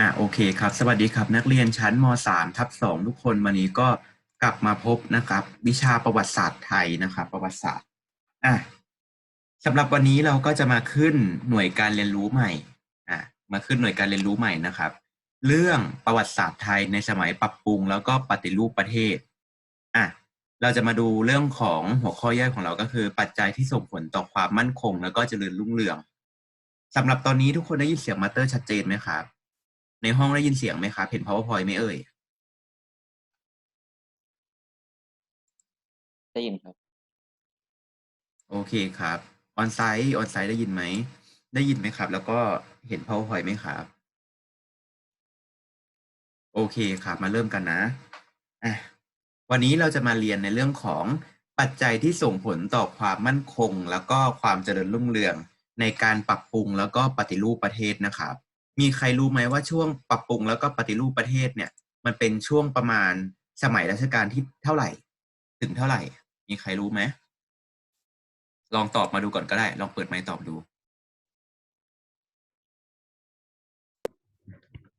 อ่าโอเคครับ สวัสดีครับ นักเรียนชั้นม .3 ทับ2ทุกคนวันนี้ก็กลับมาพบนะครับ วิชาประวัติศาสตร์ไทยนะครับ ประวัติศาสตร์อะสำหรับวันนี้เราก็จะมาขึ้นหน่วยการเรียนรู้ใหม่อะมาขึ้นหน่วยการเรียนรู้ใหม่นะครับ เรื่องประวัติศาสตร์ไทยในสมัยปรับปรุง แล้วก็ปฏิรูปประเทศอะเราจะมาดูเรื่องของหัวข้อย่อยของเราก็คือ ปัจจัยที่ส่งผลต่อความมั่นคง แล้วก็เจริญรุ่งเรืองสำหรับตอนนี้ทุกคนได้ยินเสียงมาเตอร์ชัดเจนไหมครับ ในห้องได้ยินเสียงไหมครับ เห็น powerpoint ไหมเอ่ย ได้ยินครับ โอเคครับ ออนไซต์ออนไซต์ได้ยินไหม ได้ยินไหมครับ แล้วก็เห็น powerpoint ไหมครับ โอเคครับ มาเริ่มกันนะอะวันนี้เราจะมาเรียนในเรื่องของปัจจัยที่ส่งผลต่อความมั่นคง แล้วก็ความเจริญรุ่งเรืองในการปรับปรุงแล้วก็ปฏิรูปประเทศนะครับ มีใครรู้ไหมว่าช่วงปรับปรุงแล้วก็ปฏิรูปประเทศเนี่ย มันเป็นช่วงประมาณสมัยรัชกาลที่เท่าไหร่ ถึงเท่าไหร่ มีใครรู้ไหมลองตอบมาดูก่อนก็ได้ ลองเปิดไมค์ตอบดู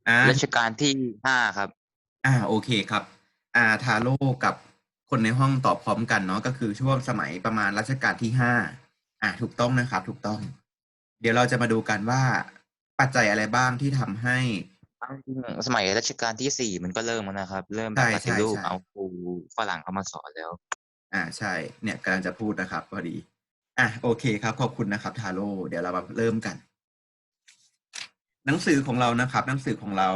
อ่ารัชกาลที่ห้าครับ อ่าโอเคครับอ่าทาโร่กับคนในห้องตอบพร้อมกันเนาะก็คือช่วงสมัยประมาณรัชกาลที่ห้าอ่าถูกต้องนะครับ ถูกต้อง เดี๋ยวเราจะมาดูกันว่า ปัจจัยอะไรบ้างที่ทำให้ สมัยรัชกาลที่สี่มันก็เริ่มแล้วนะครับ เริ่มแบใช่บปฏิรูปใช่ใช่ เอาครูฝรั่งเข้ามาสอนแล้ว อ่าใช่ เนี่ยกำลังจะพูดนะครับพอดี อะโอเคครับ ขอบคุณนะครับ ทาโร่เดี๋ยวเรามาเริ่มกัน หนังสือของเรานะครับ หนังสือของเรา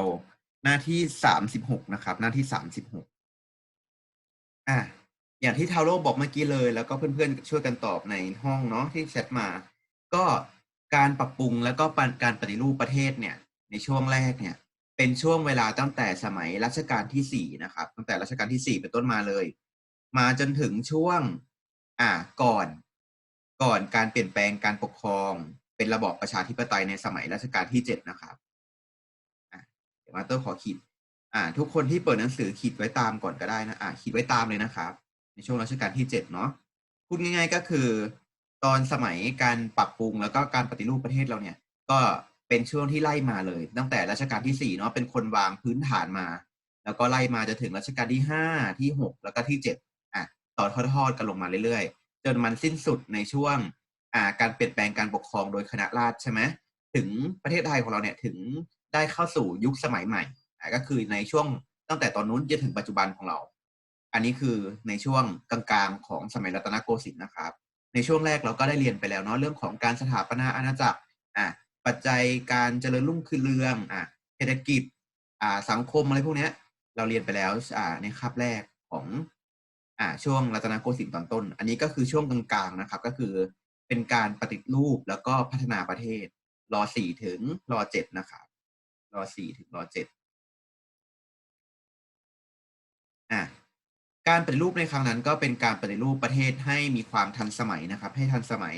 หน้าที่สามสิบหกนะครับ หน้าที่สามสิบหกอะอย่างที่ทาโร่บอกเมื่อกี้เลย แล้วก็เพื่อนๆช่วยกันตอบในห้องเนาะที่แชทมา ก็ การปรับปรุงแล้วก็การปฏิรูปประเทศเนี่ยในช่วงแรกเนี่ยเป็นช่วงเวลาตั้งแต่สมัยรัชกาลที่สี่นะครับ ตั้งแต่รัชกาลที่สี่เป็นต้นมาเลย มาจนถึงช่วงอ่าก่อน ก่อนการเปลี่ยนแปลงการปกครอง เป็นระบอบประชาธิปไตยในสมัยรัชกาลที่เจ็ดนะครับเดี๋ยวมาเตอร์ขอขีดอ่า ทุกคนที่เปิดหนังสือขีดไว้ตามก่อนก็ได้นะอ่าขีดไว้ตามเลยนะครับ ในช่วงรัชกาลที่เจ็ดเนาะพูดง่าย ๆ ก็คือ ตอนสมัยการปรับปรุงแล้วก็การปฏิรูปประเทศเราเนี่ย ก็เป็นช่วงที่ไล่มาเลย ตั้งแต่รัชกาลที่สี่เนาะเป็นคนวางพื้นฐานมา แล้วก็ไล่มาจนถึงรัชกาลที่ห้าที่หกแล้วก็ที่เจ็ดอะต่อทอดๆกันลงมาเรื่อยๆ จนมันสิ้นสุดในช่วงอ่าการเปลี่ยนแปลงการปกครองโดยคณะราษฎรใช่ไหมถึงประเทศไทยของเราเนี่ยถึงได้เข้าสู่ยุคสมัยใหม่อ่าก็คือในช่วงตั้งแต่ตอนนู้นจนถึงปัจจุบันของเรา อันนี้คือในช่วงกลางๆของสมัยรัตนโกสินทร์นะครับ ในช่วงแรกเราก็ได้เรียนไปแล้วเนาะเรื่องของการสถาปนาอาณาจักรอ่าปัจจัยการเจริญรุ่งคืดเรืองอ่าเศรษฐกิจอ่าสังคมอะไรพวกเนี้ย เราเรียนไปแล้วอ่าในคาบแรกของอ่าช่วงรัตนโกสินทร์ตอนต้น อันนี้ก็คือช่วงกลางๆนะครับ ก็คือเป็นการปฏิรูปแล้วก็พัฒนาประเทศรอสี่ถึงรอเจ็ดนะครับรอสี่ถึงรอเจ็ดอะ การปฏิรูปในครั้งนั้นก็เป็นการปฏิรูปประเทศให้มีความทันสมัยนะครับ ให้ทันสมัย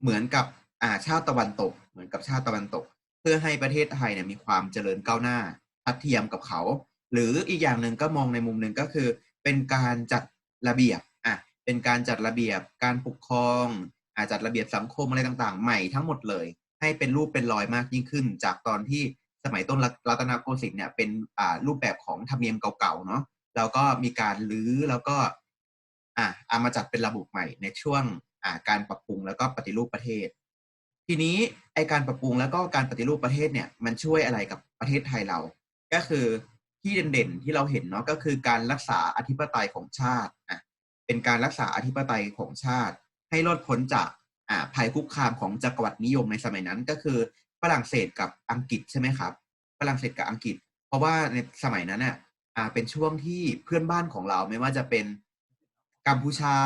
เหมือนกับอ่าชาติตะวันตก เหมือนกับชาติตะวันตก เพื่อให้ประเทศไทยเนี่ยมีความเจริญก้าวหน้าทัดเทียมกับเขา หรืออีกอย่างหนึ่งก็มองในมุมหนึ่งก็คือ เป็นการจัดระเบียบอะเป็นการจัดระเบียบการปกครองอ่าจัดระเบียบสังคมอะไรต่างๆ ใหม่ทั้งหมดเลย ให้เป็นรูปเป็นรอยมากยิ่งขึ้น จากตอนที่สมัยต้นรัตนโกสินทร์เนี่ยเป็นอ่ารูปแบบของธรรมเนียมเก่าๆเนาะ แล้วก็มีการรื้อแล้วก็อ่าเอามาจัดเป็นระบบใหม่ในช่วงอ่าการปรับปรุงแล้วก็ปฏิรูปประเทศ ทีนี้ไอการปรับปรุงแล้วก็การปฏิรูปประเทศเนี่ยมันช่วยอะไรกับประเทศไทยเรา ก็คือที่เด่นๆที่เราเห็นเนาะก็คือการรักษาอธิปไตยของชาติอะเป็นการรักษาอธิปไตยของชาติ ให้รอดพ้นจากอ่าภัยคุกคามของจักรวรรดินิยมในสมัยนั้น ก็คือฝรั่งเศสกับอังกฤษใช่ไหมครับฝรั่งเศสกับอังกฤษ เพราะว่าในสมัยนั้นเนี่ย อ่าเป็นช่วงที่เพื่อนบ้านของเราไม่ว่าจะเป็นกัมพูชา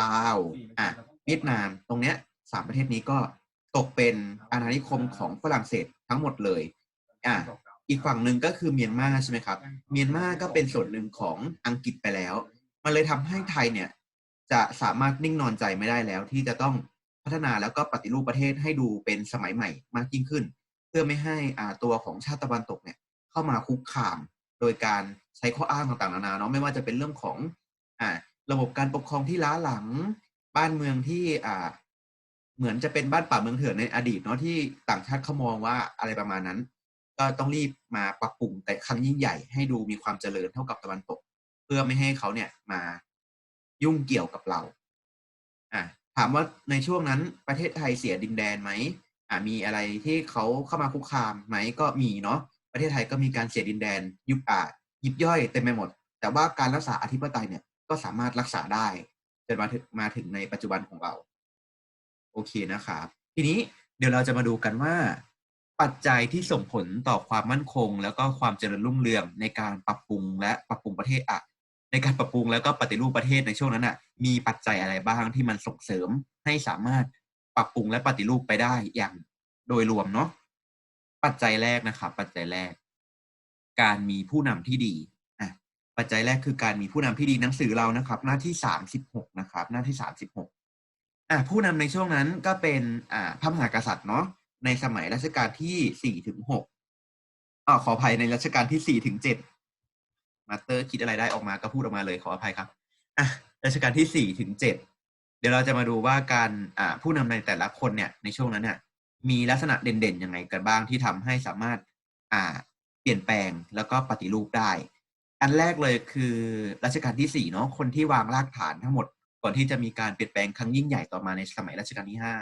ลาวอะเวียดนาม ตรงเนี้ยสามประเทศนี้ก็ตกเป็นอาณานิคมของฝรั่งเศสทั้งหมดเลยอะอีกฝั่งหนึ่งก็คือเมียนมาใช่ไหมครับ เมียนมาก็เป็นส่วนหนึ่งของอังกฤษไปแล้ว มันเลยทำให้ไทยเนี่ย จะสามารถนิ่งนอนใจไม่ได้แล้ว ที่จะต้องพัฒนาแล้วก็ปฏิรูปประเทศให้ดูเป็นสมัยใหม่มากยิ่งขึ้น เพื่อไม่ให้อ่าตัวของชาติตะวันตกเนี่ย เข้ามาคุกคาม ดยการใช้ข้ออ้างต่างๆนานาเนาะไม่ว่าจะเป็นเรื่องของอ่าระบบการปกครองที่ล้าหลัง บ้านเมืองที่อ่าเหมือนจะเป็นบ้านป่าเมืองเถื่อนในอดีตเนาะที่ต่างชาติเขามองว่าอะไรประมาณนั้น ก็ต้องรีบมาปรับปรุงแต่ครั้งยิ่งใหญ่ให้ดูมีความเจริญเท่ากับตะวันตก เพื่อไม่ให้เขาเนี่ยมายุ่งเกี่ยวกับเราอะถามว่าในช่วงนั้นประเทศไทยเสียดินแดนไหมอ่ามีอะไรที่เขาเข้ามาคุกคามไหมก็มีเนาะ ประเทศไทยก็มีการเสียดินแดน ยุบอ่ายิบย่อยเต็มไปหมด แต่ว่าการรักษาอธิปไตยเนี่ยก็สามารถรักษาได้จนมาถึงมาถึงในปัจจุบันของเรา โอเคนะครับ ทีนี้เดี๋ยวเราจะมาดูกันว่า ปัจจัยที่ส่งผลต่อความมั่นคง แล้วก็ความเจริญรุ่งเรืองในการปรับปรุงและปรับปรุงประเทศอะในการปรับปรุงแล้วก็ปฏิรูปประเทศในช่วงนั้นอะ มีปัจจัยอะไรบ้างที่มันส่งเสริมให้สามารถปรับปรุงและปฏิรูปไปได้อย่างโดยรวมเนาะ ปัจจัยแรกนะครับ ปัจจัยแรก การมีผู้นำที่ดีอะปัจจัยแรกคือการมีผู้นำที่ดีหนังสือเรานะครับ หน้าที่สามสิบหกนะครับ หน้าที่สามสิบหกอะผู้นำในช่วงนั้นก็เป็นอ่าพระมหากษัตริย์เนาะในสมัยรัชกาลที่สี่ถึงหกอ่าขออภัยในรัชกาลที่สี่ถึงเจ็ดมาเตอร์คิดอะไรได้ออกมาก็พูดออกมาเลยขออภัยครับอะรัชกาลที่สี่ถึงเจ็ดเดี๋ยวเราจะมาดูว่าการอ่าผู้นำในแต่ละคนเนี่ยในช่วงนั้นเนี่ย มีลักษณะเด่นๆยังไงกันบ้างที่ทำให้สามารถอ่าเปลี่ยนแปลงแล้วก็ปฏิรูปได้ อันแรกเลยคือรัชกาลที่สี่เนาะคนที่วางรากฐานทั้งหมด ก่อนที่จะมีการเปลี่ยนแปลงครั้งยิ่งใหญ่ต่อมาในสมัยรัชกาลที่ห้า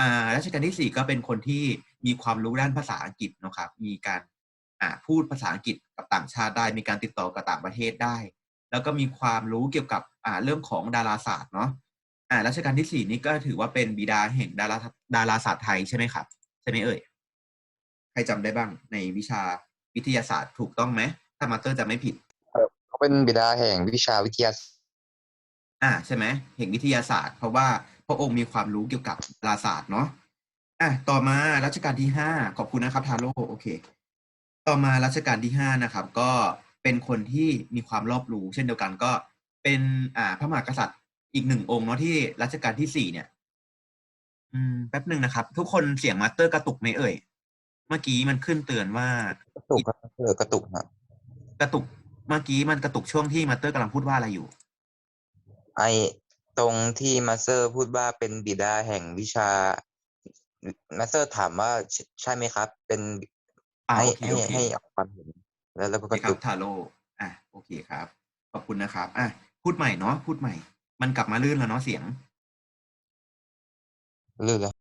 อ่ารัชกาลที่สี่ก็เป็นคนที่มีความรู้ด้านภาษาอังกฤษนะครับ มีการอ่าพูดภาษาอังกฤษกับต่างชาติได้ มีการติดต่อกับต่างประเทศได้ แล้วก็มีความรู้เกี่ยวกับอ่าเรื่องของดาราศาสตร์เนาะ อ่ารัชกาลที่สี่นี่ก็ถือว่าเป็นบิดาแห่งดาราดาราศาสตร์ไทยใช่ไหมครับใช่ไหมเอ่ยใครจำได้บ้างในวิชาวิทยาศาสตร์ถูกต้องไหมถ้ามาสเตอร์จะไม่ผิดเขาเป็นบิดาแห่งวิชาวิทยาศาสตร์อ่าใช่ไหมแห่งวิทยาศาสตร์ เพราะว่าพระองค์มีความรู้เกี่ยวกับดาราศาสตร์เนาะอะต่อมารัชกาลที่ห้าขอบคุณนะครับทาโร่โอเค ต่อมารัชกาลที่ห้านะครับ ก็เป็นคนที่มีความรอบรู้ เช่นเดียวกันก็เป็นอ่าพระมหากษัตริย์ อีกหนึ่งองค์เนาะที่รัชกาลที่สี่เนี่ย อืมแป๊บหนึ่งนะครับ ทุกคนเสียงมาสเตอร์กระตุกไหมเอ่ย เมื่อกี้มันขึ้นเตือนว่ากระตุกครับเออกระตุกครับกระตุกเมื่อกี้มันกระตุกช่วงที่มาสเตอร์กำลังพูดว่าอะไรอยู่ ไอตรงที่มาสเตอร์พูดว่าเป็นบิดาแห่งวิชามาสเตอร์ถามว่าใช่ใช่ไหมครับ เป็นอ่าให้โอเคให้โอเคให้ออกความเห็นแล้วแล้วก็โอกเคระครัตุบก ทาโร่อะโอเคครับ ขอบคุณนะครับ อะพูดใหม่เนาะพูดใหม่ มันกลับมาลื่นแล้วเนาะเสียงเรื่องแล้ว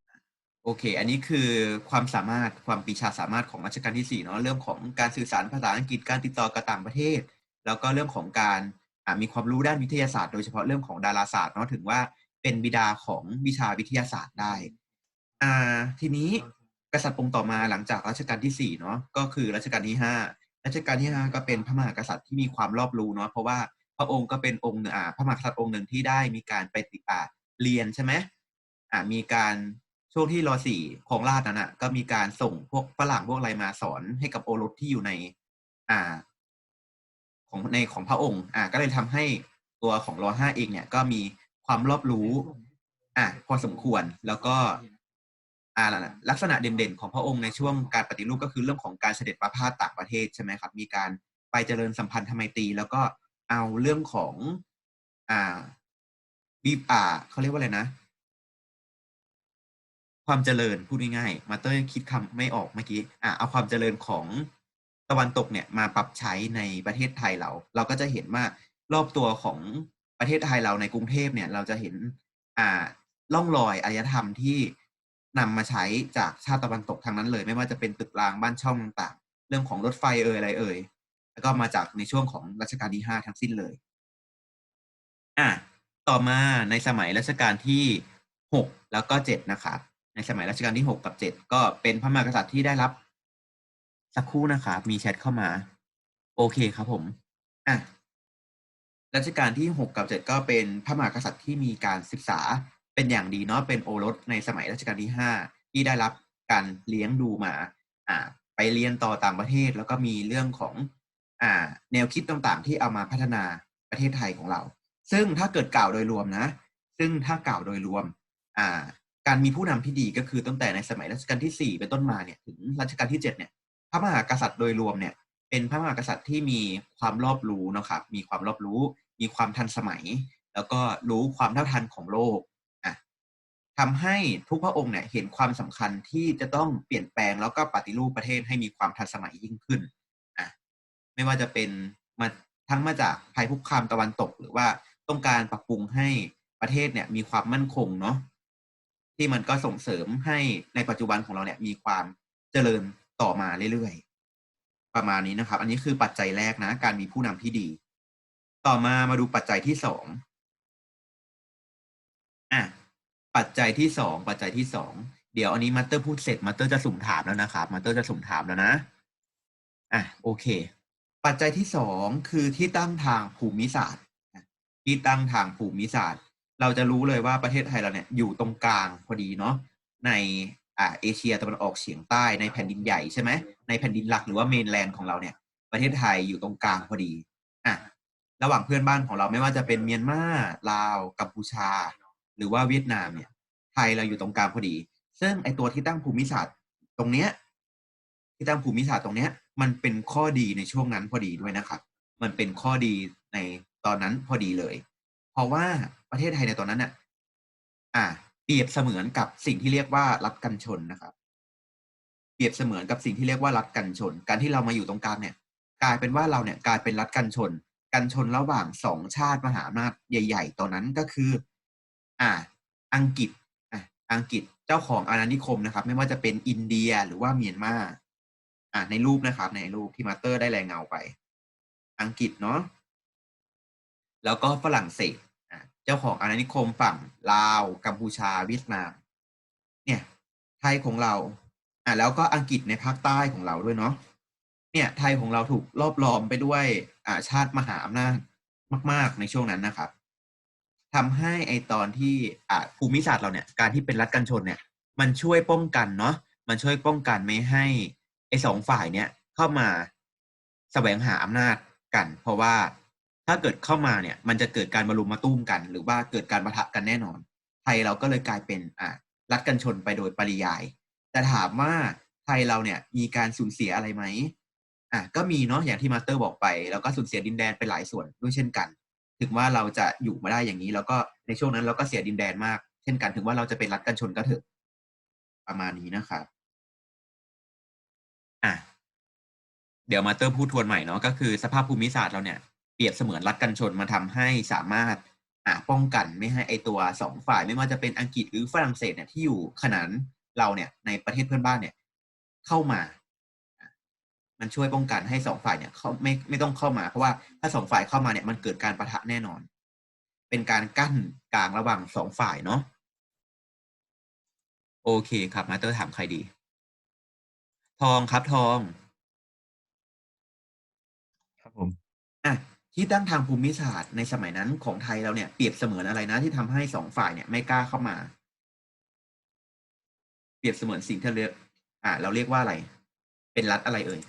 โอเค อันนี้คือความสามารถความปรีชาสามารถของรัชกาลที่สี่เนาะเรื่องของการสื่อสารภาษาอังกฤษการติดต่อกับต่างประเทศ แล้วก็เรื่องของการอ่ามีความรู้ด้านวิทยาศาสตร์โดยเฉพาะเรื่องของดาราศาสตร์เนาะถึงว่าเป็นบิดาของวิชาวิทยาศาสตร์ได้ อ่า ทีนี้กษัตริย์องค์ต่อมาหลังจากรัชกาลที่สี่เนาะก็คือรัชกาลที่ห้ารัชกาลที่ห้าก็เป็นพระมหากษัตริย์ที่มีความรอบรู้เนาะเพราะว่า พระองค์ก็เป็นองค์อ่าพระมหากษัตริย์องค์หนึ่งที่ได้มีการไปติดอ่าเรียนใช่ไหมอ่ามีการช่วงที่รอสี่ของราชนั้นอะ ก็มีการส่งพวกฝรั่งพวกอะไรมาสอนให้กับโอรสที่อยู่ใน อ่า ของในของพระองค์ อ่า ก็เลยทำให้ตัวของรอห้าเองเนี่ย ก็มีความรอบรู้ อ่าพอสมควรแล้วก็อ่าลักษณะเด่นๆของพระองค์ในช่วงการปฏิรูปก็คือเรื่องของการเสด็จประพาสต่างประเทศใช่ไหมครับ มีการไปเจริญสัมพันธไมตรีแล้วก็ เอาเรื่องของ อ่าบีอ่าเขาเรียกว่าอะไรนะ ความเจริญพูดง่ายๆมาเตอร์คิดคำไม่ออกเมื่อกี้อ่าเอาความเจริญของตะวันตกเนี่ยมาปรับใช้ในประเทศไทยเรา เราก็จะเห็นว่ารอบตัวของประเทศไทยเราในกรุงเทพเนี่ย เราจะเห็นอ่าล่องรอยอารยธรรมที่นำมาใช้จากชาติตะวันตกทางนั้นเลย ไม่ว่าจะเป็นตึกรางบ้านช่องต่างๆเรื่องของรถไฟเอ่ยอะไรเอ่ย แล้วก็มาจากในช่วงของรัชกาลที่ห้าทั้งสิ้นเลยอะต่อมาในสมัยรัชกาลที่หกแล้วก็เจ็ดนะครับในสมัยรัชกาลที่หกกับเจ็ดก็เป็นพระมหากษัตริย์ที่ได้รับ สักครู่นะครับมีแชทเข้ามา โอเคครับผมอะรัชกาลที่หกกับเจ็ดก็เป็นพระมหากษัตริย์ที่มีการศึกษาเป็นอย่างดีเนาะเป็นโอรสในสมัยรัชกาลที่ห้าที่ได้รับการเลี้ยงดูมาอ่าไปเรียนต่อต่างประเทศ แล้วก็มีเรื่องของ แนวคิดต่างๆ ที่เอามาพัฒนาประเทศไทยของเรา ซึ่งถ้าเกิดกล่าวโดยรวมนะ ซึ่งถ้ากล่าวโดยรวมการมีผู้นำที่ดีก็คือตั้งแต่ในสมัยรัชกาลที่สี่เป็นต้นมาเนี่ยถึงรัชกาลที่เจ็ดเนี่ยพระมหากษัตริย์โดยรวมเนี่ยเป็นพระมหากษัตริย์ที่มีความรอบรู้นะครับมีความรอบรู้ มีความทันสมัย แล้วก็รู้ความเท่าทันของโลกอะทำให้ทุกพระองค์เนี่ยเห็นความสำคัญที่จะต้องเปลี่ยนแปลงแล้วก็ปฏิรูปประเทศให้มีความทันสมัยยิ่งขึ้น ไม่ว่าจะเป็นมาทั้งมาจากภัยคุกคามตะวันตก หรือว่าต้องการปรับปรุงให้ประเทศเนี่ยมีความมั่นคงเนาะที่มันก็ส่งเสริมให้ในปัจจุบันของเราเนี่ยมีความเจริญต่อมาเรื่อยๆ ประมาณนี้นะครับ อันนี้คือปัจจัยแรกนะ การมีผู้นำที่ดี ต่อมามาดูปัจจัยที่สองอะปัจจัยที่สองปัจจัยที่สองเดี๋ยวอันนี้มาสเตอร์พูดเสร็จมาสเตอร์จะสุ่มถามแล้วนะครับมาสเตอร์จะสุ่มถามแล้วนะอะโอเค ปัจจัยที่สองคือที่ตั้งทางภูมิศาสตร์ที่ตั้งทางภูมิศาสตร์ เราจะรู้เลยว่าประเทศไทยเราเนี่ยอยู่ตรงกลางพอดีเนาะในอ่าเอเชียตะวันออกเฉียงใต้ในแผ่นดินใหญ่ใช่ไหมในแผ่นดินหลักหรือว่าเมนแลนด์ของเราเนี่ยประเทศไทยอยู่ตรงกลางพอดีอะระหว่างเพื่อนบ้านของเราไม่ว่าจะเป็นเมียนมาลาวกัมพูชา หรือว่าเวียดนามเนี่ย ไทยเราอยู่ตรงกลางพอดี ซึ่งไอตัวที่ตั้งภูมิศาสตร์ตรงเนี้ยที่ตั้งภูมิศาสตร์ตรงเนี้ย มันเป็นข้อดีในช่วงนั้นพอดีด้วยนะครับ มันเป็นข้อดีในตอนนั้นพอดีเลย เพราะว่าประเทศไทยในตอนนั้นเนี่ยอ่า เปรียบเสมือนกับสิ่งที่เรียกว่ารัฐกันชนนะครับ เปรียบเสมือนกับสิ่งที่เรียกว่ารัฐกันชน การที่เรามาอยู่ตรงกลางเนี่ย กลายเป็นว่าเราเนี่ยกลายเป็นรัฐกันชน กันชนระหว่างสองชาติมหาอำนาจใหญ่ ๆ ตอนนั้นก็คือ อ่า อังกฤษ อะอังกฤษเจ้าของอาณานิคมนะครับ ไม่ว่าจะเป็นอินเดียหรือว่าเมียนมา อ่าในรูปนะครับ ในรูปที่มาสเตอร์ได้แรงเงาไป อังกฤษเนาะแล้วก็ฝรั่งเศสอ่าเจ้าของอาณานิคมฝั่งลาวกัมพูชาเวียดนาม เนี่ย ไทยของเรา อ่าแล้วก็อังกฤษในภาคใต้ของเราด้วยเนาะเนี่ย ไทยของเราถูกรอบล้อมไปด้วยอ่าชาติมหาอำนาจมาก ๆ ในช่วงนั้นนะครับทำให้ไอตอนที่อ่าภูมิศาสตร์เราเนี่ย การที่เป็นรัฐกันชนเนี่ย มันช่วยป้องกันเนาะมันช่วยป้องกันไม่ให้ อสองฝ่ายเนี่ยเข้ามาแสวงหาอำนาจกัน เพราะว่าถ้าเกิดเข้ามาเนี่ย มันจะเกิดการมารุมมาตุ้มกัน หรือว่าเกิดการประทะกันแน่นอน ไทยเราก็เลยกลายเป็นอ่ารัฐกันชนไปโดยปริยาย แต่ถามว่าไทยเราเนี่ยมีการสูญเสียอะไรไหมอะก็มีเนาะอย่างที่มาสเตอร์บอกไป แล้วก็สูญเสียดินแดนไปหลายส่วนด้วยเช่นกัน ถึงว่าเราจะอยู่มาได้อย่างนี้ แล้วก็ในช่วงนั้นเราก็เสียดินแดนมาก เช่นกันถึงว่าเราจะเป็นรัฐกันชนก็เถอะประมาณนี้นะครับ อะเดี๋ยวมาเตอร์พูดทวนใหม่เนาะก็คือสภาพภูมิศาสตร์เราเนี่ยเปรียบเสมือนรัฐกันชนมาทำให้สามารถอ่าป้องกันไม่ให้ไอตัวสองฝ่ายไม่ว่าจะเป็นอังกฤษหรือฝรั่งเศสเนี่ยที่อยู่ขนานเราเนี่ยในประเทศเพื่อนบ้านเนี่ย เข้ามา มันช่วยป้องกันให้สองฝ่ายเนี่ยเขาไม่ไม่ต้องเข้ามา เพราะว่าถ้าสองฝ่ายเข้ามาเนี่ยมันเกิดการประทะแน่นอน เป็นการกั้นกลางระหว่างสองฝ่ายเนาะโอเคครับมาเตอร์ถามใครดี องครับทอง ครับผม อะที่ตั้งทางภูมิศาสตร์ในสมัยนั้นของไทยเราเนี่ยเปรียบเสมือนอะไรนะ ที่ทำให้สองฝ่ายเนี่ยไม่กล้าเข้ามา เปรียบเสมือนสิ่งที่เราเรียกอ่า เราเรียกว่าอะไร เป็นรัฐอะไรเอ่ย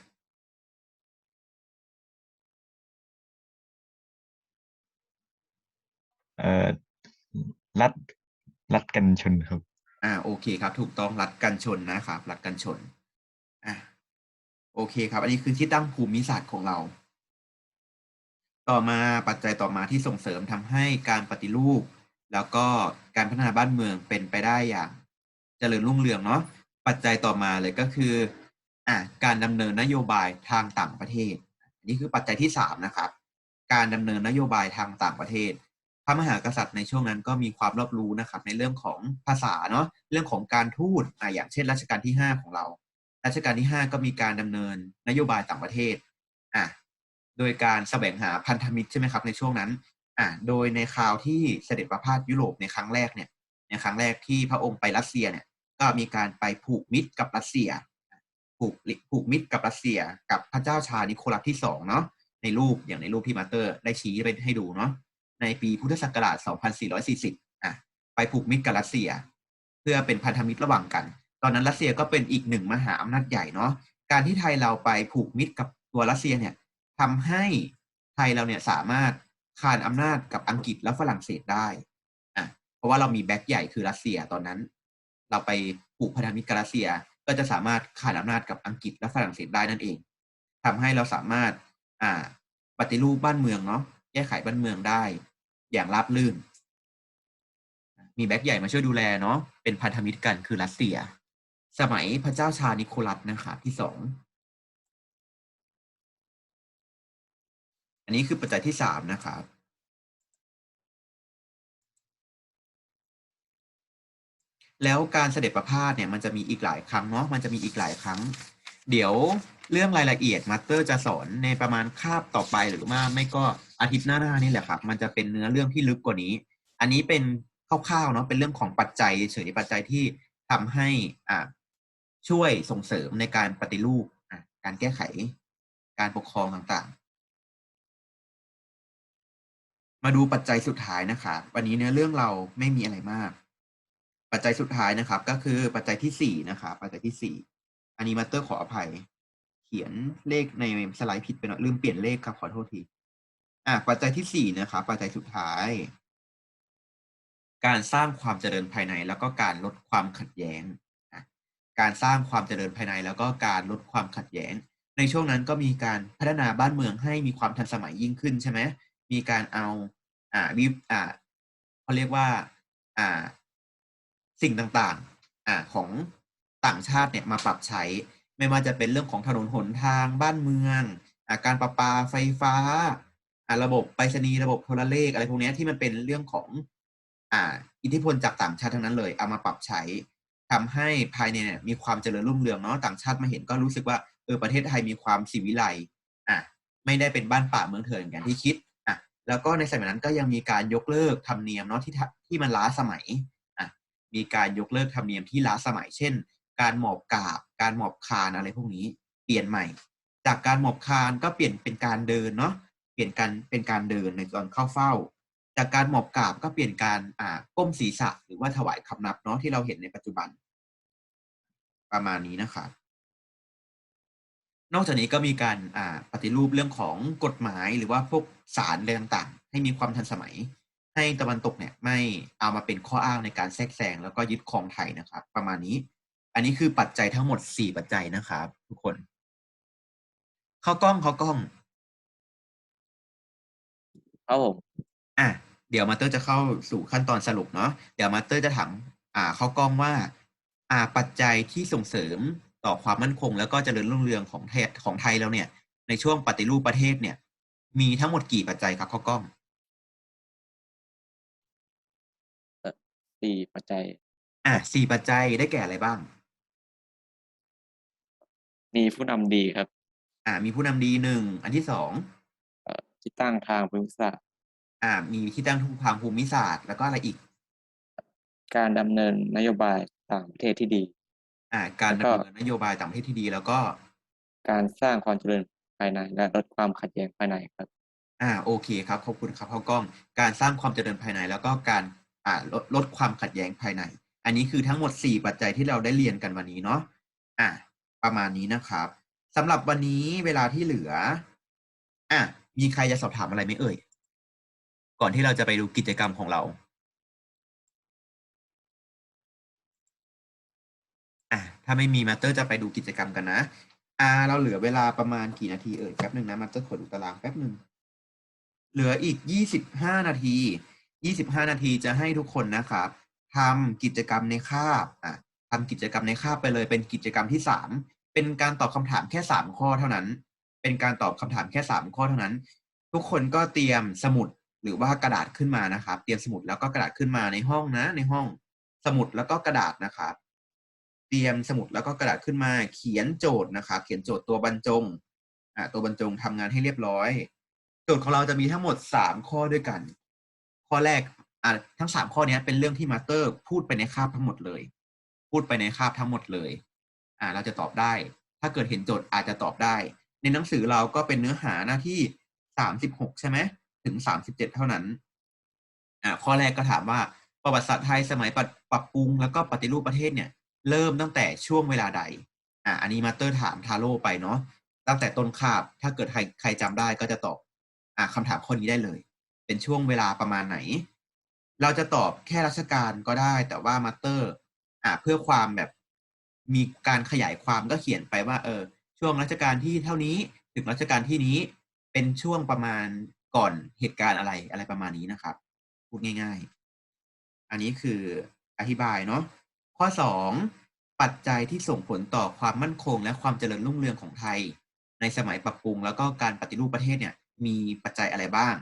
เอ่อรัฐรัฐกันชนครับ อ่า โอเคครับ ถูกต้องรัฐกันชนนะครับรัฐกันชน อะโอเคครับ อันนี้คือที่ตั้งภูมิศาสตร์ของเรา ต่อมาปัจจัยต่อมาที่ส่งเสริมทำให้การปฏิรูป แล้วก็การพัฒนาบ้านเมืองเป็นไปได้อย่างเจริญรุ่งเรืองเนาะปัจจัยต่อมาเลยก็คืออะการดำเนินนโยบายทางต่างประเทศอันนี้คือปัจจัยที่สามนะครับ การดำเนินนโยบายทางต่างประเทศ พระมหากษัตริย์ในช่วงนั้นก็มีความรอบรู้นะครับ ในเรื่องของภาษาเนาะเรื่องของการทูตอะอย่างเช่นรัชกาลที่ห้าของเรา รัชกาลที่ห้าก็มีการดำเนินนโยบายต่างประเทศอะโดยการแสวงหาพันธมิตรใช่ไหมครับในช่วงนั้นอะโดยในคราวที่เสด็จประพาสยุโรปในครั้งแรกเนี่ยในครั้งแรกที่พระองค์ไปรัสเซียเนี่ยก็มีการไปผูกมิตรกับรัสเซีย ผูกผูกมิตรกับรัสเซีย กับพระเจ้าชานิโคลัสที่สองเนาะในรูปอย่างในรูปที่มาเตอร์ได้ชี้ไปให้ดูเนาะในปีพุทธศักราช 2440อะไปผูกมิตรกับรัสเซีย เพื่อเป็นพันธมิตรระหว่างกัน ตอนนั้นรัสเซียก็เป็นอีกหนึ่งมหาอำนาจใหญ่เนาะการที่ไทยเราไปผูกมิตรกับตัวรัสเซียเนี่ยทำให้ไทยเราเนี่ยสามารถคานอำนาจกับอังกฤษและฝรั่งเศสได้อะเพราะว่าเรามีแบ็คใหญ่คือรัสเซียตอนนั้น เราไปผูกพันธมิตรกับรัสเซียก็จะสามารถคานอำนาจกับอังกฤษและฝรั่งเศสได้นั่นเองทำให้เราสามารถอ่าปฏิรูปบ้านเมืองเนาะแก้ไขบ้านเมืองได้ อย่างราบรื่น มีแบ็คใหญ่มาช่วยดูแลเนาะเป็นพันธมิตรกันคือรัสเซีย สมัยพระเจ้าชานิโคลัสนะครับที่สอง อันนี้คือปัจจัยที่สามนะครับแล้วการเสด็จประพาสเนี่ยมันจะมีอีกหลายครั้งเนาะมันจะมีอีกหลายครั้ง เดี๋ยวเรื่องรายละเอียดมาสเตอร์จะสอนในประมาณคาบต่อไปหรือว่าไม่ก็อาทิตย์หน้าๆนี่แหละครับ มันจะเป็นเนื้อเรื่องที่ลึกกว่านี้ อันนี้เป็นคร่าวๆเนาะเป็นเรื่องของปัจจัยเฉยๆปัจจัยที่ทำให้อ่า ช่วยส่งเสริมในการปฏิรูปการแก้ไขการปกครองต่างๆ มาดูปัจจัยสุดท้ายนะครับวันนี้เนื้อเรื่องเราไม่มีอะไรมาก ปัจจัยสุดท้ายนะครับ ก็คือปัจจัยที่สี่นะครับปัจจัยที่สี่อันนี้มาเตอร์ขออภัย เขียนเลขในสไลด์ผิดไปหน่อยลืมเปลี่ยนเลขครับขอโทษทีอะปัจจัยที่สี่นะครับปัจจัยสุดท้าย การสร้างความเจริญภายในแล้วก็การลดความขัดแย้ง การสร้างความเจริญภายใน แล้วก็การลดความขัดแย้ง ในช่วงนั้นก็มีการพัฒนาบ้านเมืองให้มีความทันสมัยยิ่งขึ้นใช่ไหมมีการเอาอ่าวิอ่าเขาเรียกว่าอ่าสิ่งต่างๆอ่าของต่างชาติเนี่ยมาปรับใช้ ไม่ว่าจะเป็นเรื่องของถนนหนทางบ้านเมืองอ่าการประปาไฟฟ้าอ่าระบบไปรษณีย์ระบบโทรเลขอะไรพวกนี้ที่มันเป็นเรื่องของอ่าอิทธิพลจากต่างชาติทั้งนั้นเลย เอามาปรับใช้ ทำให้ภายในเนี่ยมีความเจริญรุ่งเรืองเนาะต่างชาติมาเห็นก็รู้สึกว่าเออประเทศไทยมีความศิวิไล์อะไม่ได้เป็นบ้านป่าเมืองเถื่อนอย่างที่คิดอะแล้วก็ในสมัยนั้นก็ยังมีการยกเลิกธรรมเนียมเนาะที่ที่มันล้าสมัยอะมีการยกเลิกธรรมเนียมที่ล้าสมัย เช่น การหมอบกราบ การหมอบคานอะไรพวกนี้ เปลี่ยนใหม่ จากการหมอบคานก็เปลี่ยนเป็นการเดินเนาะเปลี่ยนการเป็นการเดินในตอนเข้าเฝ้า จากการหมอบกราบก็เปลี่ยนการอ่าก้มศีรษะหรือว่าถวายคำนับเนาะที่เราเห็นในปัจจุบัน ประมาณนี้นะครับนอกจากนี้ก็มีการอ่าปฏิรูปเรื่องของกฎหมายหรือว่าพวกศาลอะไรต่างๆ ให้มีความทันสมัย ให้ตะวันตกเนี่ยไม่เอามาเป็นข้ออ้างในการแทรกแซงแล้วก็ยึดครองไทยนะครับ ประมาณนี้ อันนี้คือปัจจัยทั้งหมดสี่ปัจจัยนะครับ ทุกคนเข้ากล้องเข้ากล้องครับผม อะเดี๋ยวมาสเตอร์จะเข้าสู่ขั้นตอนสรุปเนาะเดี๋ยวมาสเตอร์จะถามอ่าเข้ากล้องว่า อ่าปัจจัยที่ส่งเสริมต่อความมั่นคง แล้วก็เจริญรุ่งเรืองของไทยของไทยเราเนี่ย ในช่วงปฏิรูปประเทศเนี่ย มีทั้งหมดกี่ปัจจัยครับเข้ากล้องสี่ปัจจัย อะสี่ปัจจัยได้แก่อะไรบ้าง มีผู้นำดีครับ อ่า มีผู้นำดีหนึ่งอันที่สองเอ่อที่ตั้งทางภูมิศาสตร์ อ่า มีที่ตั้งทางภูมิศาสตร์ แล้วก็อะไรอีก การดำเนินนโยบายต่างประเทศที่ดี อ่า การแล้วก็ดำเนินนโยบายต่างประเทศที่ดี แล้วก็การสร้างความเจริญภายในและลดความขัดแย้งภายในครับ อ่า โอเคครับ ขอบคุณครับเข้ากล้อง การสร้างความเจริญภายใน แล้วก็การอ่าลดลดความขัดแย้งภายใน อันนี้คือทั้งหมดสี่ปัจจัยที่เราได้เรียนกันวันนี้เนาะ อ่า ประมาณนี้นะครับสำหรับวันนี้เวลาที่เหลือ อะ มีใครจะสอบถามอะไรไหมเอ่ย ก่อนที่เราจะไปดูกิจกรรมของเราอะถ้าไม่มีมาสเตอร์จะไปดูกิจกรรมกันนะอ่าเราเหลือเวลาประมาณกี่นาทีเอ่ยแป๊บหนึ่งนะมาสเตอร์ขอดูตารางแป๊บหนึ่งเหลืออีก25นาที25นาทีจะให้ทุกคนนะครับทำกิจกรรมในคาบอะทำกิจกรรมในคาบไปเลย เป็นกิจกรรมที่3เป็นการตอบคำถามแค่3ข้อเท่านั้น เป็นการตอบคำถามแค่3ข้อเท่านั้น ทุกคนก็เตรียมสมุด หรือว่ากระดาษขึ้นมานะครับ เตรียมสมุดแล้วก็กระดาษขึ้นมาในห้องนะ ในห้องสมุดแล้วก็กระดาษนะครับ เตรียมสมุดแล้วก็กระดาษขึ้นมา เขียนโจทย์นะครับ เขียนโจทย์ตัวบรรจงอ่าตัวบรรจงทำงานให้เรียบร้อย โจทย์ของเราจะมีทั้งหมดสามข้อด้วยกัน ข้อแรกอ่าทั้งสามข้อนี้เป็นเรื่องที่มาสเตอร์ พูดไปในคาบทั้งหมดเลย พูดไปในคาบทั้งหมดเลยอ่าเราจะตอบได้ ถ้าเกิดเห็นโจทย์อาจจะตอบได้ ในหนังสือเราก็เป็นเนื้อหาหน้าที่สามสิบหกใช่ไหม ถึงสามสิบเจ็ดเท่านั้น อ่าข้อแรกก็ถามว่าประวัติศาสตร์ไทยสมัยปรับปรับปรุงแล้วก็ปฏิรูปประเทศเนี่ย เริ่มตั้งแต่ช่วงเวลาใด อ่าอันนี้มาสเตอร์ถามทาโร่ไปเนาะตั้งแต่ต้นคาบ ถ้าเกิดใครใครจำได้ก็จะตอบ อ่าคำถามข้อนี้ได้เลย เป็นช่วงเวลาประมาณไหน เราจะตอบแค่ราชการก็ได้ แต่ว่ามาสเตอร์ อ่า เพื่อความแบบมีการขยายความก็เขียนไปว่า เออ ช่วงรัชกาลที่เท่านี้ถึงรัชกาลที่นี้เป็นช่วงประมาณ ก่อนเหตุการณ์อะไรอะไรประมาณนี้นะครับ พูดง่าย ๆ อันนี้คืออธิบายเนาะข้อสองปัจจัยที่ส่งผลต่อความมั่นคง และความเจริญรุ่งเรืองของไทย ในสมัยปรับปรุง แล้วก็การปฏิรูปประเทศเนี่ยมีปัจจัยอะไรบ้าง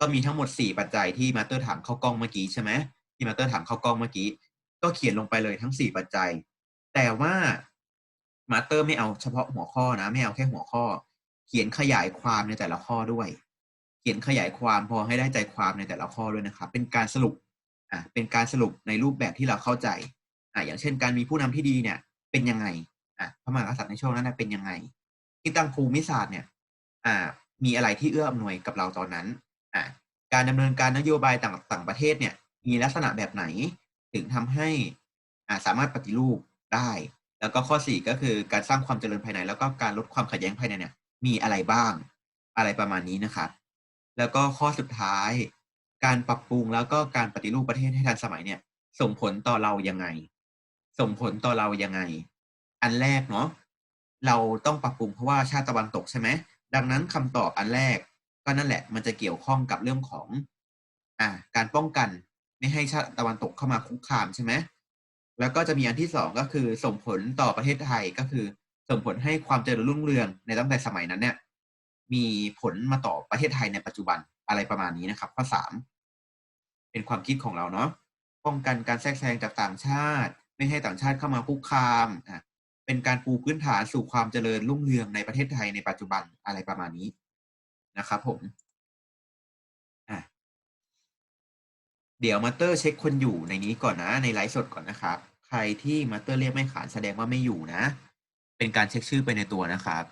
ก็มีทั้งหมดสี่ปัจจัยที่มาเตอร์ถามเข้ากล้องเมื่อกี้ใช่ไหมที่มาเตอร์ถามเข้ากล้องเมื่อกี้ ก็เขียนลงไปเลยทั้งสี่ปัจจัย แต่ว่ามาเตอร์ไม่เอาเฉพาะหัวข้อนะไม่เอาแค่หัวข้อ เขียนขยายความในแต่ละข้อด้วย เขียนขยายความพอให้ได้ใจความในแต่ละข้อด้วยนะครับ เป็นการสรุปอะเป็นการสรุปในรูปแบบที่เราเข้าใจอะอย่างเช่น การมีผู้นำที่ดีเนี่ย เป็นยังไงอะพระมหากษัตริย์ในช่วงนั้นเป็นยังไงที่ตั้งภูมิศาสตร์เนี่ยอ่ามีอะไรที่เอื้ออำนวยกับเราตอนนั้นอะการดำเนินการนโยบายต่างต่างประเทศเนี่ย มีลักษณะแบบไหน ถึงทำให้อ่าสามารถปฏิรูปได้ แล้วก็ข้อสี่ก็คือการสร้างความเจริญภายใน แล้วก็การลดความขัดแย้งภายในเนี่ยมีอะไรบ้างอะไรประมาณนี้นะครับ แล้วก็ข้อสุดท้าย การปรับปรุงแล้วก็การปฏิรูปประเทศให้ทันสมัยเนี่ย ส่งผลต่อเรายังไง ส่งผลต่อเรายังไง อันแรกเนาะเราต้องปรับปรุงเพราะว่าชาติตะวันตกใช่ไหมดังนั้นคำตอบอันแรกก็นั่นแหละ มันจะเกี่ยวข้องกับเรื่องของ อ่า การป้องกันไม่ให้ชาติตะวันตกเข้ามาคุกคามใช่ไหมแล้วก็จะมีอันที่สองก็คือส่งผลต่อประเทศไทยก็คือ ส่งผลให้ความเจริญรุ่งเรืองในตั้งแต่สมัยนั้นเนี่ย มีผลมาต่อประเทศไทยในปัจจุบันอะไรประมาณนี้นะครับ ข้อสามเป็นความคิดของเราเนาะป้องกันการแทรกแซงจากต่างชาติ ไม่ให้ต่างชาติเข้ามาคุกคามอะเป็นการปูพื้นฐานสู่ความเจริญรุ่งเรืองในประเทศไทยในปัจจุบันอะไรประมาณนี้นะครับผมอะเดี๋ยวมาเตอร์เช็คคนอยู่ในนี้ก่อนนะ ในไลฟ์สดก่อนนะครับ ใครที่มาเตอร์เรียกไม่ขานแสดงว่าไม่อยู่นะ เป็นการเช็คชื่อไปในตัวนะครับ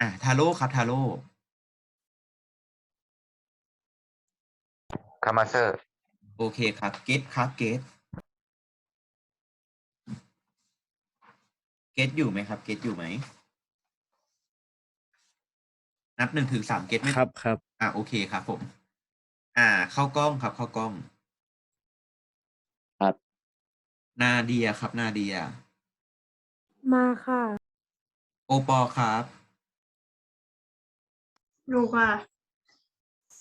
อะทาโร่ครับทาโร่คามาสเตอร์โอเคครับเกตครับเกตเกตอยู่ไหมครับ เกตอยู่ไหม นับหนึ่งถึงสามเกตไหมครับครับ อ่าโอเคครับผม อ่า เข้ากล้องครับ เข้ากล้อง ครับ นาเดียครับ นาเดีย มาค่ะ โอปอครับ อยู่ค่ะ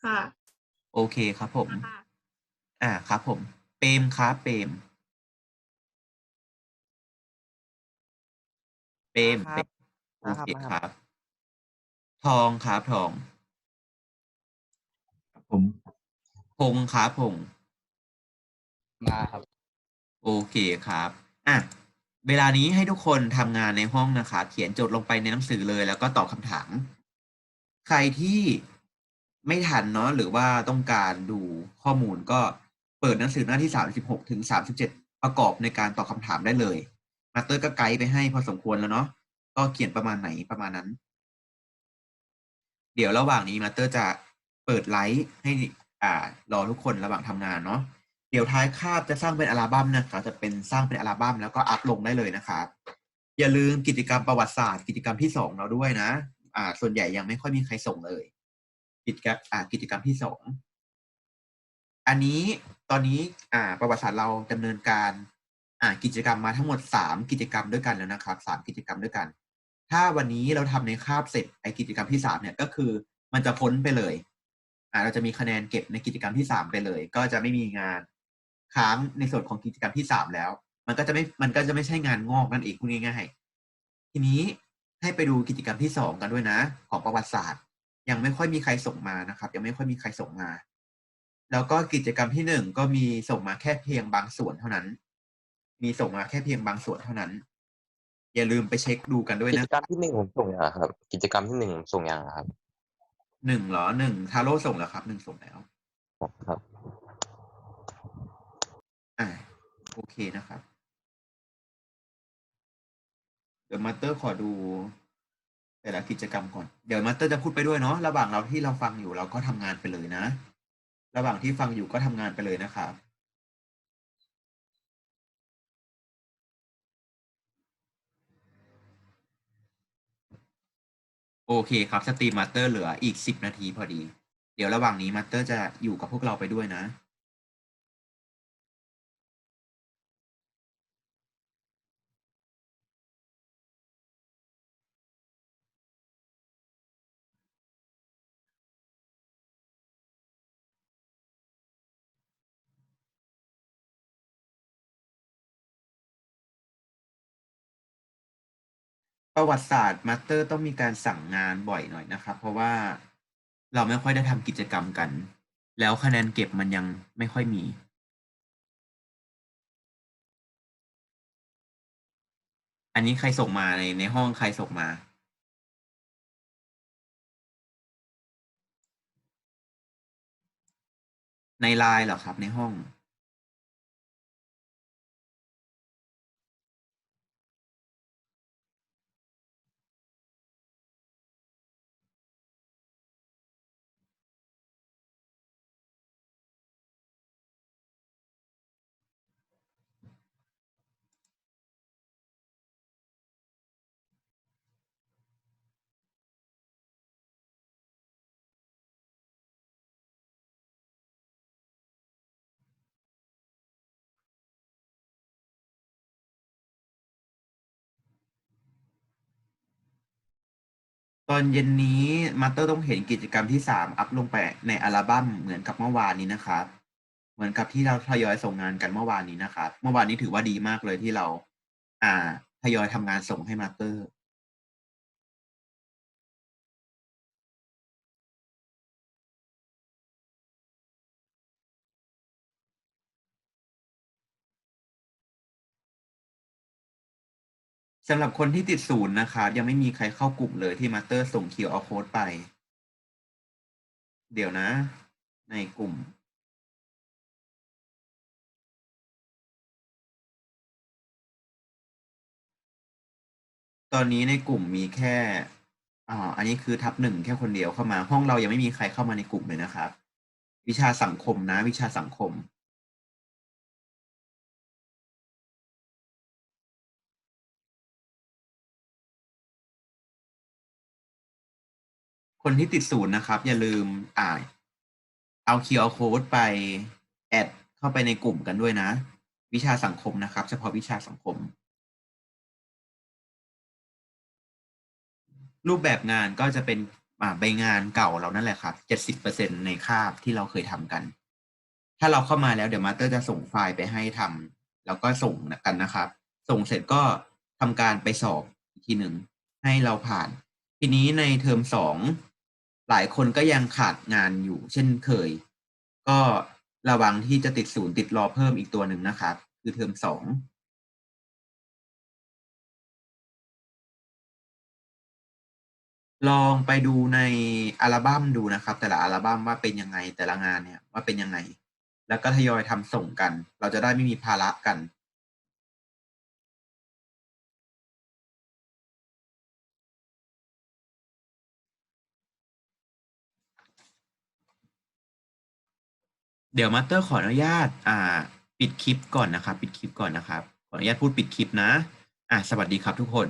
ค่ะ โอเคครับผม ค่ะอ่าครับผม เปรมครับเปรมเปรมมาเปรครับมโอเคมาคครัรับบทองครับทองผมพงษ์ครับพงษ์มาครับ โอเคครับอะเวลานี้ให้ทุกคนทำงานในห้องนะครับเขียนโจทย์ลงไปในหนังสือเลย แล้วก็ตอบคำถาม ใครที่ไม่ทันเนาะหรือว่าต้องการดูข้อมูลก็เปิดหนังสือหน้าที่สามสิบหกถึงสามสิบเจ็ดประกอบในการตอบคำถามได้เลย มาเตอร์ก็ไกด์ไปให้พอสมควรแล้วเนาะก็เขียนประมาณไหนประมาณนั้น เดี๋ยวระหว่างนี้มาเตอร์จะเปิดไลฟ์ให้อ่ารอทุกคนระหว่างทำงานเนาะเดี๋ยวท้ายคาบจะสร้างเป็นอัลบั้มนะครับจะเป็นสร้างเป็นอัลบั้มแล้วก็อัพลงได้เลยนะครับอย่าลืมกิจกรรมประวัติศาสตร์ กิจกรรมที่สองเราด้วยนะ อ่า ส่วนใหญ่ยังไม่ค่อยมีใครส่งเลย กิจกรรมอ่ากิจกรรมที่สองอันนี้ตอนนี้อ่าประวัติศาสตร์เราดำเนินการอ่ากิจกรรมมาทั้งหมดสามกิจกรรมด้วยกันแล้วนะครับสามกิจกรรมด้วยกัน ถ้าวันนี้เราทำในคาบเสร็จไอกิจกรรมที่สามเนี่ยก็คือมันจะพ้นไปเลยอ่าเราจะมีคะแนนเก็บในกิจกรรมที่สามไปเลย ก็จะไม่มีงานค้างในส่วนของกิจกรรมที่สามแล้ว มันก็จะไม่มันก็จะไม่ใช่งานงอกนั่นเองพูดง่ายๆทีนี้ ให้ไปดูกิจกรรมที่สองกันด้วยนะ ของประวัติศาสตร์ ยังไม่ค่อยมีใครส่งมานะครับ ยังไม่ค่อยมีใครส่งมา แล้วก็กิจกรรมที่หนึ่งก็มีส่งมาแค่เพียงบางส่วนเท่านั้น มีส่งมาแค่เพียงบางส่วนเท่านั้น อย่าลืมไปเช็คดูกันด้วยกิจนะกรรมที่หนึ่งผมส่งยังอะครับ กิจกรรมที่หนึ่งผมส่งยังอะครับหนึ่งเหรอหนึ่งทาโร่ส่งแล้วครับหนึ่งส่งแล้ว ครับ อ่าโอเคนะครับ ดี๋ยวมาสเตอร์ขอดูแต่ละกิจกรรมก่อน เดี๋ยวมาสเตอร์จะพูดไปด้วยเนาะ ระหว่างเราที่เราฟังอยู่เราก็ทำงานไปเลยนะ ระหว่างที่ฟังอยู่ก็ทำงานไปเลยนะครับโอเคครับ สตรีมมาสเตอร์เหลืออีกสิบนาทีพอดี เดี๋ยวระหว่างนี้มาสเตอร์จะอยู่กับพวกเราไปด้วยนะ ประวัติศาสตร์มาสเตอร์ต้องมีการสั่งงานบ่อยหน่อยนะครับ เพราะว่าเราไม่ค่อยได้ทำกิจกรรมกัน แล้วคะแนนเก็บมันยังไม่ค่อยมี อันนี้ใครส่งมาในในห้องใครส่งมาในไลน์เหรอครับในห้อง ตอนเย็นนี้มาสเตอร์ต้องเห็นกิจกรรมที่สามอัพลงไปในอัลบั้มเหมือนกับเมื่อวานนี้นะครับ เหมือนกับที่เราทยอยส่งงานกันเมื่อวานนี้นะครับ เมื่อวานนี้ถือว่าดีมากเลยที่เรา อ่าทยอยทำงานส่งให้มาสเตอร์ สำหรับคนที่ติดศูนย์นะครับยังไม่มีใครเข้ากลุ่มเลยที่มาสเตอร์ส่ง QR code ไป เดี๋ยวนะ ในกลุ่ม ตอนนี้ในกลุ่มมีแค่อ่าอันนี้คือทับหนึ่งแค่คนเดียวเข้ามา ห้องเรายังไม่มีใครเข้ามาในกลุ่มเลยนะครับ วิชาสังคมนะ วิชาสังคม คนที่ติดศูนย์นะครับ อย่าลืมอ่าเอา QR code ไปแอดเข้าไปในกลุ่มกันด้วยนะ วิชาสังคมนะครับ เฉพาะวิชาสังคม รูปแบบงานก็จะเป็นใบงานเก่าเรานั่นแหละครับเจ็ดสิบเปอร์เซ็นในคาบที่เราเคยทำกัน ถ้าเราเข้ามาแล้วเดี๋ยวมาสเตอร์จะส่งไฟล์ไปให้ทำแล้วก็ส่งกันนะครับ ส่งเสร็จก็ทำการไปสอบอีกทีหนึ่งให้เราผ่าน ทีนี้ในเทอมสอง หลายคนก็ยังขาดงานอยู่ เช่นเคย ก็ระวังที่จะติดศูนย์ติดรอเพิ่มอีกตัวหนึ่งนะครับ คือเทอมสองลองไปดูในอัลบั้มดูนะครับ แต่ละอัลบั้มว่าเป็นยังไงแต่ละงานเนี่ยว่าเป็นยังไง แล้วก็ทยอยทำส่งกัน เราจะได้ไม่มีภาระกัน เดี๋ยวมาสเตอร์ขออนุญาต อ่า ปิดคลิปก่อนนะครับ ปิดคลิปก่อนนะครับ ขออนุญาตพูดปิดคลิปนะ อะสวัสดีครับทุกคน